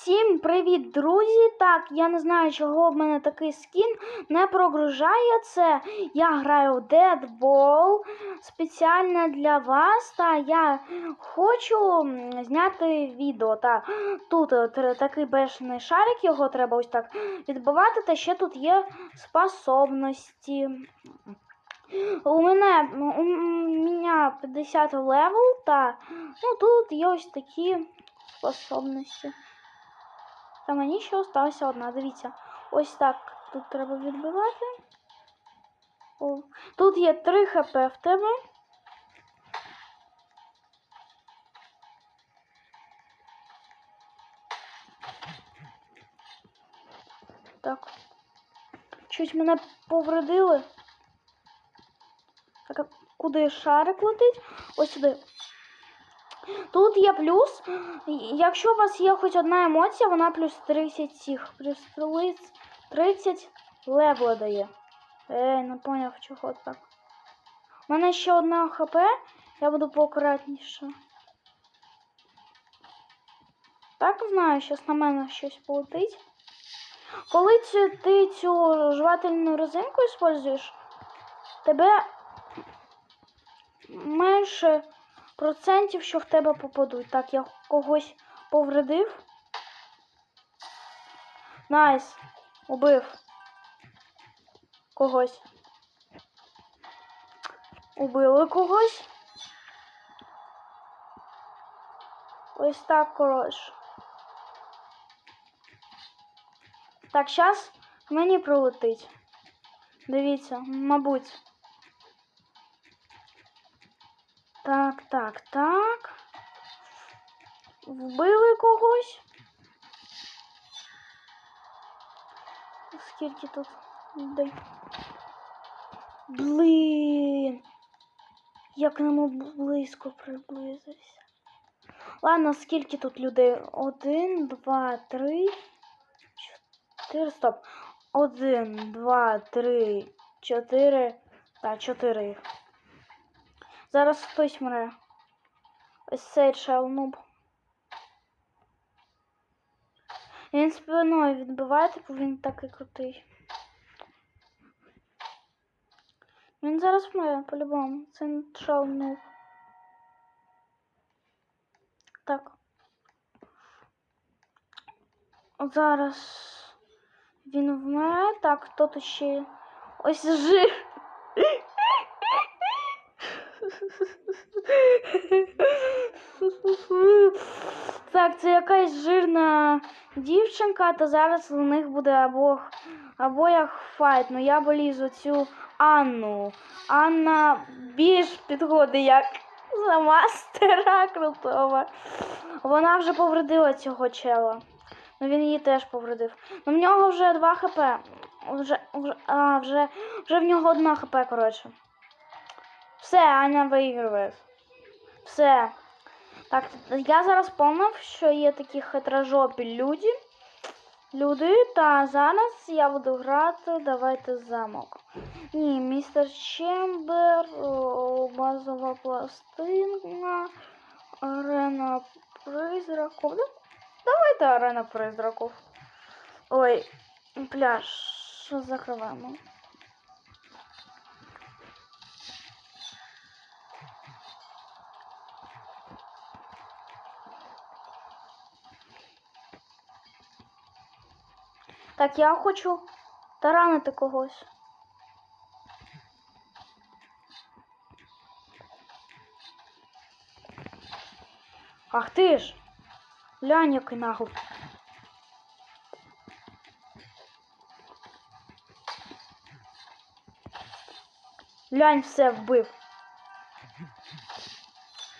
Всім привіт, друзі! Так, я не знаю, чого в мене такий скін не прогружає це. Я граю в Deadball спеціально для вас. Та я хочу зняти відео. Та тут е, такий бешений шарик, його треба ось так відбивати. Та ще тут є способності. У мене у мене 50 левел, та ну тут є ось такі способності. Та мені ще осталася одна. Дивіться. Ось так тут треба відбивати. О. Тут є 3 хп в тебе. Так. Чуть мене повредили. Так, а куди шарик летить? Ось сюди. Тут є плюс. Якщо у вас є хоч одна емоція, вона плюс 30 цих. Плюс 30 30 левла дає. Ей, не поняв, чого так. У мене ще одна хп, я буду поакуратніше. Так знаю, щас на мене щось полетить. Коли ти цю жувательну резинку використовуєш, тебе менше процентів, що в тебе попадуть. Так, я когось повредив. Найс. Убив. Когось. Убили когось. Ось так, коротше. Так, зараз мені пролетить. Дивіться, мабуть. Так, так, так. Вбили когось. Скільки тут людей? Блін. Як нему близько приблизився. Ладно, скільки тут людей? Один, два, три, чотири. Стоп. Один, два, три, чотири. Так, чотири їх. Зараз хтось мре. Ось цей шелнуб. Він спиною відбиває, типу він такий крутий. Він зараз мре, по-любому. Це шелнуб. Так. Зараз він вмре. Так, хто тут ще? Ось жир. Так, це якась жирна дівчинка, то зараз у них буде або, або як файт. Ну я болізу цю Анну. Анна більш підходить як за мастера крутого. Вона вже повредила цього чела. Ну він її теж повредив. Ну в нього вже 2 хп. Вже, вже, а, вже, вже в нього одна хп, коротше. Все, Аня виіграє. Все. Так, я зараз помнив, що є такі хитрожопі люди. Люди, та зараз я буду грати. Давайте замок. Ні, містер Чембер, базова пластина, арена призраков. Да? Давайте арена призраков. Ой, пляж. Закриваємо. Так, я хочу таранити когось. Ах ти ж! Глянь, який наглий. Глянь, все вбив.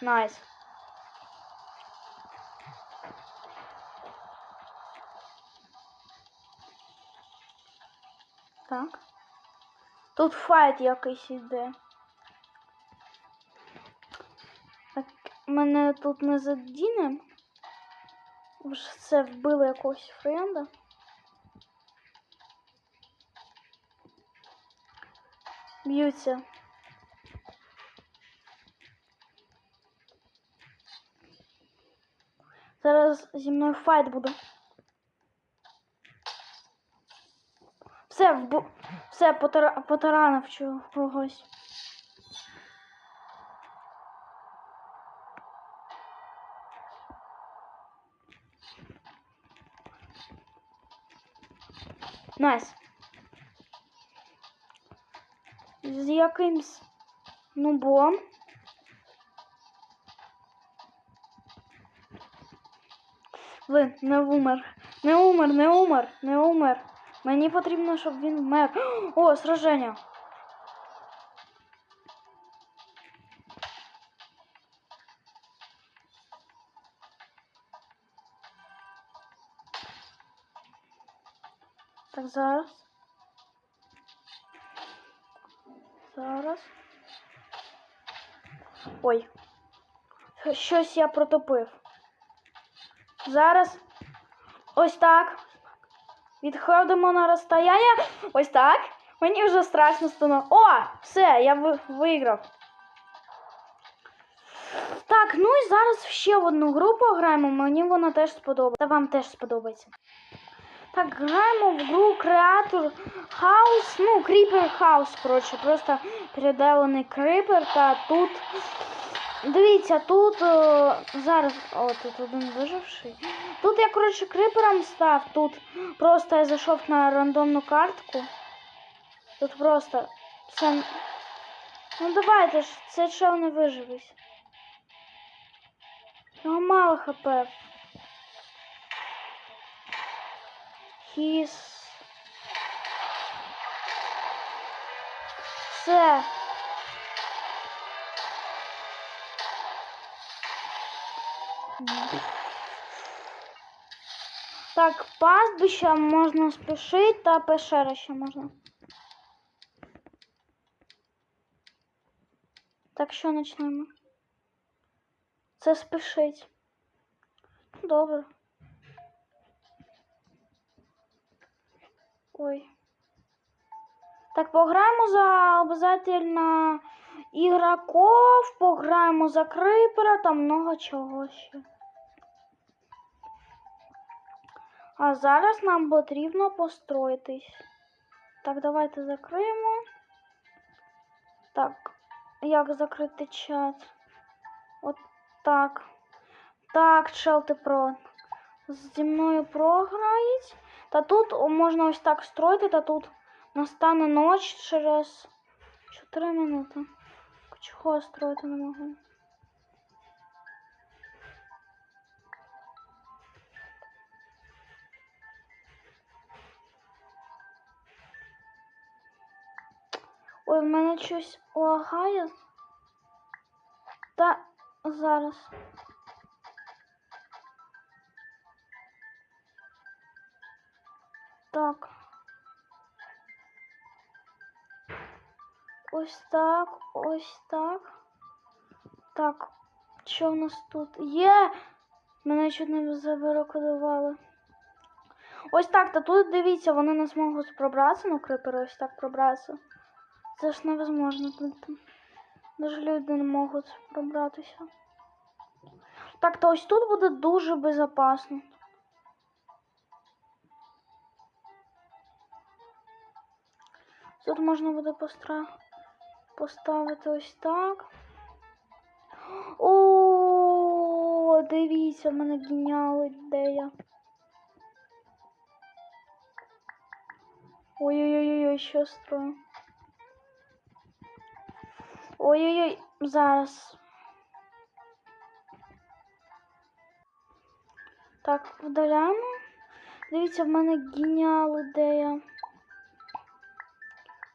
Найс. Так. Тут файт якийсь іде. Так, мене тут не задіне. Вже це вбило якогось френда. Б'ються. Зараз зі мною файт буде. Все, вб... все, потара... потаранив когось. Найс. З якимсь нубом. Ви не умер. Не умер, не умер, не умер. Мені потрібно, щоб він вмер. О, сраження. Так, зараз. Зараз. Ой. Щось я протопив. Зараз. Ось так. Відходимо на розстояння. Ось так. Мені вже страшно стало. О! Все, я ви- виграв. Так, ну і зараз ще в одну гру пограємо. Мені вона теж сподобається. Та вам теж сподобається. Так, граємо в гру Creator House. Ну, Creeper House, коротше, просто переделаний Creeper. Та тут. Дивіться, тут е, зараз. О, тут один виживший. Тут я, коротше, крипером став. Тут просто я зайшов на рандомну картку. Тут просто все. Ну давайте ж, це чел не виживись. Його мало хп. Хіс. Все. Так, пастбища можна спішити, та пещера ще можна. Так, що почнемо? Це спішить. Добре. Ой. Так, пограємо за обов'язательно ігроков, пограємо за крипера, там много чого ще. А зараз нам потрібно построїтись. Так, давайте закриємо. Так, як закрити чат? От так. Так, чел ти про. Зі мною програють. Та тут можна ось так строїти, та тут настане ніч через 4 минути. Чого я строїти не можу? Ой, в мене щось лагає. Та зараз. Так. Ось так, ось так. Так, що в нас тут є? Мене чуть не забаракодували. Ось так, та тут дивіться, вони не зможуть пробратися, ну крипери ось так пробратися. Це ж невозможно. Тут навіть люди не можуть пробратися. Так, то ось тут буде дуже безпечно. Тут можна буде постра... поставити ось так. О, дивіться, в мене геніальна ідея. Ой-ой-ой, що строю. Ой-ой-ой, зараз. Так, вдаляємо. Дивіться, в мене геніал ідея.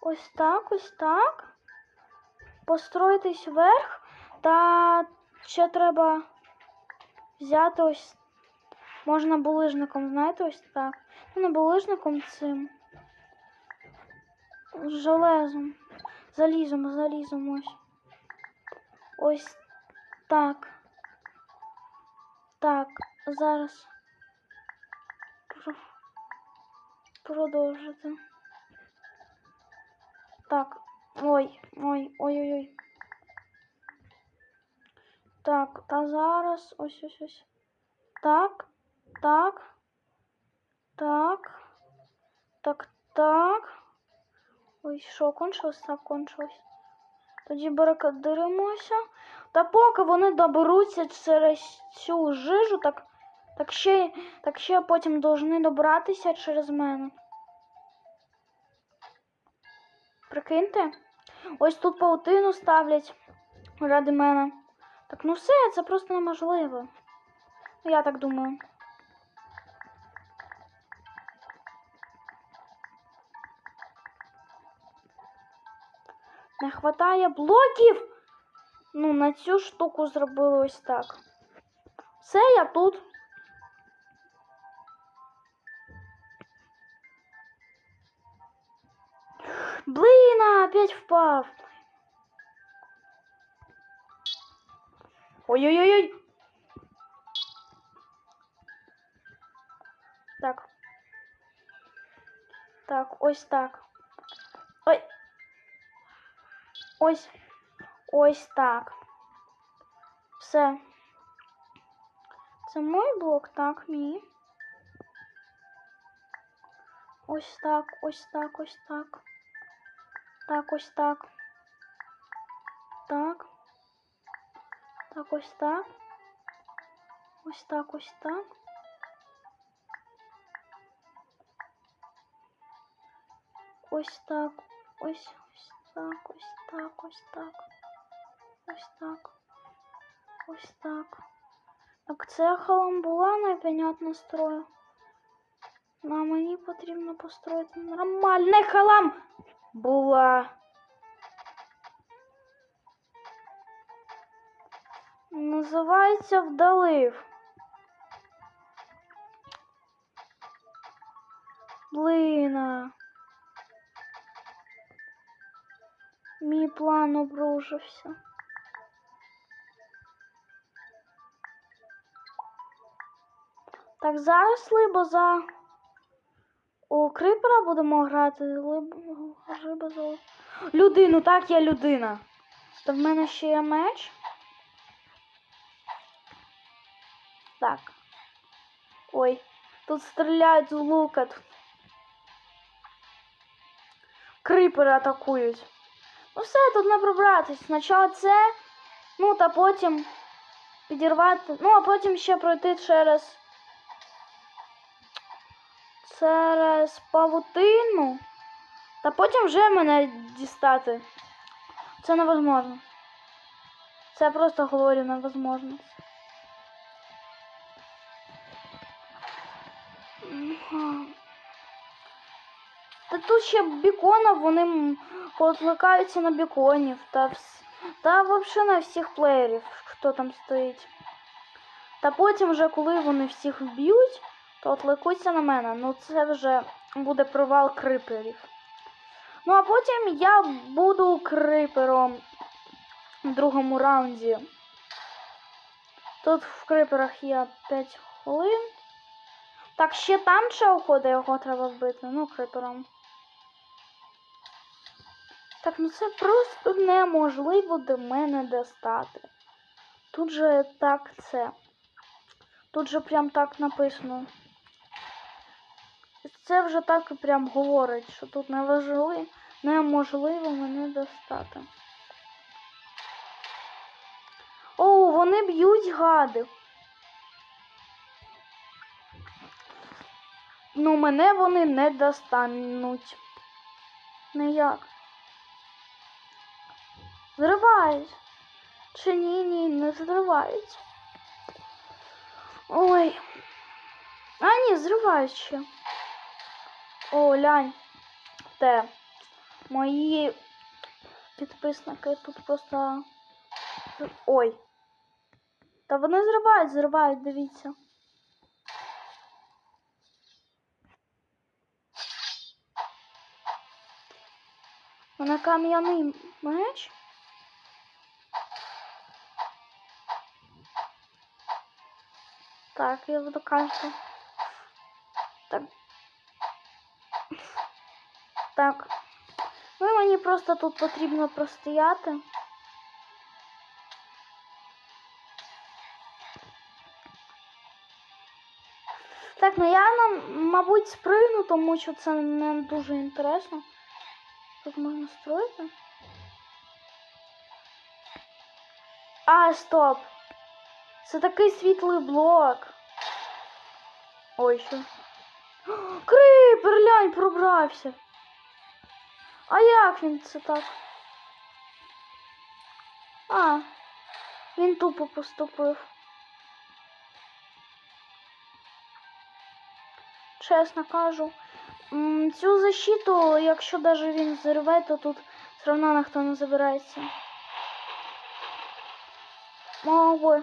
Ось так, ось так. Построїтись вверх. Та ще треба взяти ось. Можна булижником, знаєте, ось так. Ну, не булижником цим. Железом. Залізом, залізом ось. Ось так. Так, зараз. Продовжити. Так. Ой, ой, ой-ой-ой. Так, та зараз ось ось ось. Так, так, так, так, Так. Ой, що, кончилось? Так, кончилось. Тоді барикадиримося. Та поки вони доберуться через цю жижу, так, так, ще, так ще потім повинні добратися через мене. Прикиньте? Ось тут паутину ставлять ради мене. Так ну все, це просто неможливо. Я так думаю. Не хватає блоків. Ну, на цю штуку зробили ось так. Все, я тут. Впав. Ой-ой-ой. Так. Так, ось так. Ой. Ось. Ось так. Все. Це мой блок, так, мій. Ось так, ось так, ось так. Так, ось так. Так. Так, ось так. Ось так, ось так. Ось так. Ось, ось так, ось так, ось так. Ось так. Ось так. Так, це халамбула непонятно строю. Ну, а мені потрібно построїти нормальний халам. Була. Називається вдалив. Блина. Мій план обрушився. Так, зараз либо за у крипера будемо грати, либо риба за людину, так, я людина. Та в мене ще є меч. Так. Ой, тут стріляють з лука. Крипери атакують. Ну все, тут не пробратись. Спочатку це, ну та потім підірвати. Ну, а потім ще пройти через. Через павутину. Та потім вже мене дістати. Це невозможно. Це просто говорю невозможно. Та тут ще біконів, вони покликаються на біконів та, вс... та взагалі на всіх плеєрів, хто там стоїть. Та потім вже, коли вони всіх вб'ють, то откликуються на мене. Ну це вже буде провал криперів. Ну а потім я буду крипером в другому раунді. Тут в криперах є 5 хвилин. Так, ще там чел ходить, його треба вбити. Ну, крипером. Так, ну це просто неможливо до мене достати. Тут же так це. Тут же прям так написано. Це вже так і прям говорить, що тут неважливо, неможливо мене достати. О, вони б'ють гади. Ну, мене вони не достануть. Ніяк. Зривають. Чи ні, ні, не зривають. Ой. А, ні, зривають ще. О, лянь. Те. Мої підписники тут просто. Ой. Та вони зривають, зривають, дивіться. Вона кам'яний меч. Так, я буду кажете. Так. Так. Ну, і мені просто тут потрібно простояти. Так, ну я нам, мабуть, спригну, тому що це не дуже інтересно. Тут можна строїти. А, стоп. Це такий світлий блок. Ой, що. Крипер, глянь, пробрався. А як він це так? А, він тупо поступив. Чесно кажу. Цю защиту, якщо навіть він зірве, то тут все одно ніхто не забирається. Мог би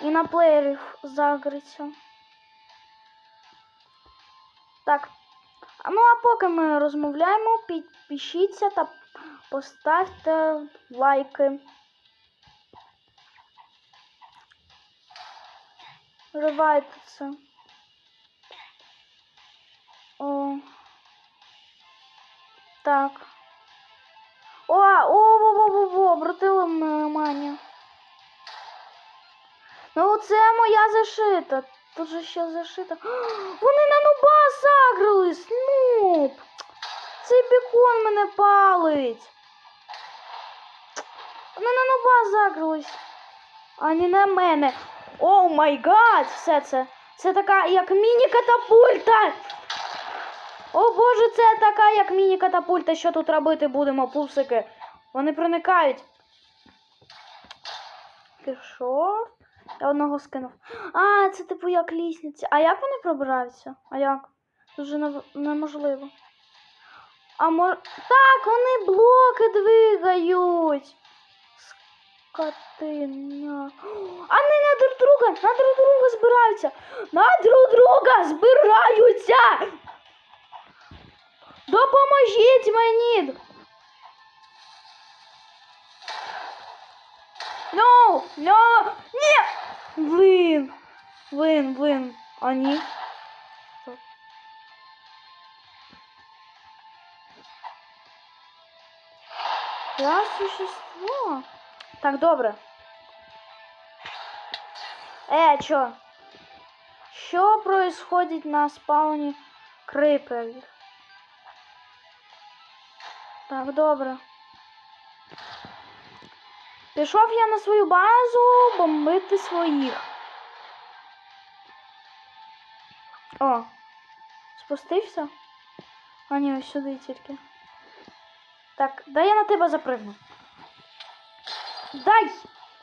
і на плеєрів загриться. Так. Ну а поки ми розмовляємо, підпишіться та поставте лайки. Ривайте це. О. Так. О, о, во, во, во, во, обратила внимание. Ну, це моя зашита. Тут же ще зашита. Вони на нуба заграли, снуп. Цей бікон мене палить. Вони на нуба загрались. А не на мене. О май гад! Все це. Це така як міні-катапульта. О боже, це така як міні-катапульта. Що тут робити будемо, пупсики? Вони проникають. Пішов. Одного скинув. А, це типу як лісниця. А як вони пробираються? А як? Нев- неможливо. А мож... Так, вони блоки двигають. Скотиня. А не на друг друга, на друг друга збираються. На друг друга збираються. Допоможіть мені. No, no, ні! Блин, блин, блин. Стоп. Я существо. Так, добре. Е, чо? Що происходить на спауні криперів? Так, добре. Пішов я на свою базу бомбити своїх. О, спустився? А ні, ось сюди тільки. Так, дай я на тебе запригну. Дай!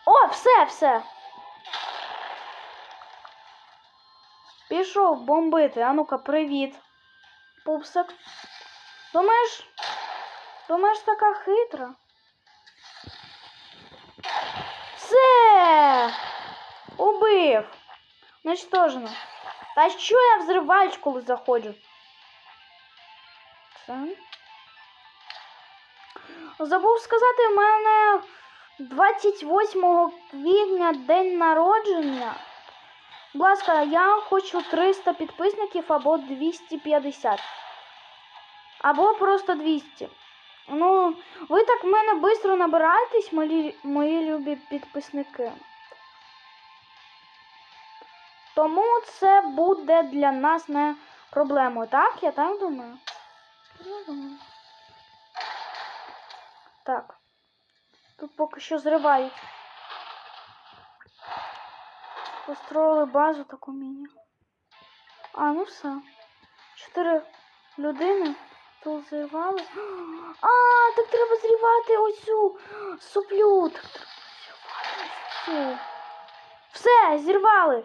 О, все, все. Пішов бомбити. А ну-ка, привіт. Пупсик. Думаєш? Думаєш, така хитра? Убив! Уничтожено. Та що я взриваюсь, коли заходжу? Це. Забув сказати, в мене 28 квітня день народження. Будь ласка, я хочу 300 підписників або 250. Або просто 200. Ну, ви так в мене швидко набираєтесь, мої, мої любі підписники. Тому це буде для нас не проблемою. Так, я так думаю? Так. Тут поки що зривають. Построїли базу таку міні. А, ну все. Чотири людини тут зривали. А, так треба зрівати оцю соплю. Так треба зірвати ось цю. Все, зірвали.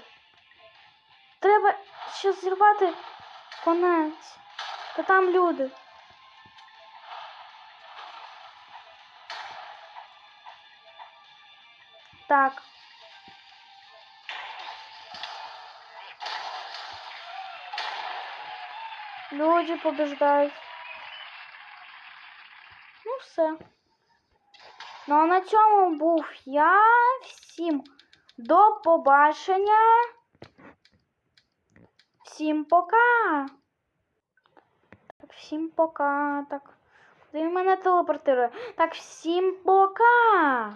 Треба ще зірвати конець. Та там люди. Так. Люди побіждають. Ну, все. Ну а на цьому був я. Всім до побачення. Всім пока. Так, всім пока. Так. Ти мене телепортирує? Так, всім пока.